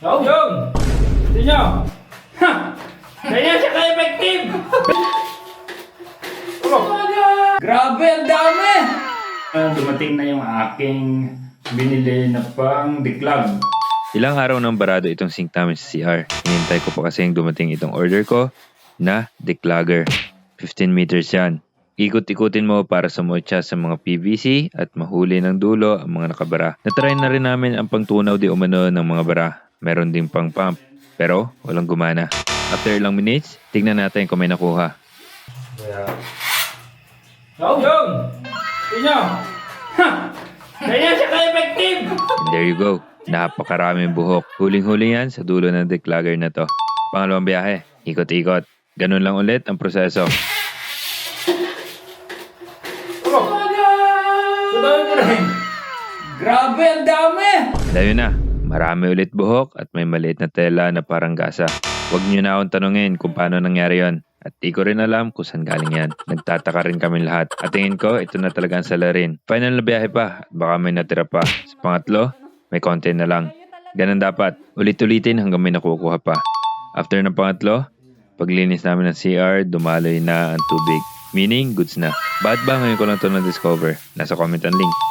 Oh, yun! Ito nyo! Ha! Ganyan siya ka-effective! Oh. Grabe, ang dami! Ah, dumating na yung aking binili na pang declog. Ilang araw nang barado itong sink namin sa CR. Hinintay ko pa kasi yung dumating itong order ko na declogger. 15 meters yan. Ikot-ikutin mo para sumutya sa mga PVC at mahuli ng dulo ang mga nakabara. Natry na rin namin ang pangtunaw di umano ng mga bara. Meron ding pang pump. Pero walang gumana. After ilang minutes, tignan natin kung may nakuha. Oh, yun! Ito nyo! Ha! Ganyan siya ka-effective! And there you go. Napakaraming buhok. Huling-huli yan sa dulo ng declogger na to. Pangalawang biyahe, ikot-ikot. Ganun lang ulit ang proseso. Grabe, ang dami! Dahil na, marami ulit buhok at may maliit na tela na parang gasa. Huwag niyo na akong tanungin kung paano nangyari yon. At di ko rin alam kung saan galing yan. Nagtataka rin kami lahat. At tingin ko, ito na talaga ang salarin. Final na biyahe pa at baka may natira pa. Sa pangatlo, may konti na lang. Ganun dapat. Ulit-ulitin hanggang may nakukuha pa. After ng pangatlo, paglinis namin ng CR, dumaloy na ang tubig. Meaning, goods na. Bakit ba ngayon ko lang ito na-discover? Nasa comment ang link.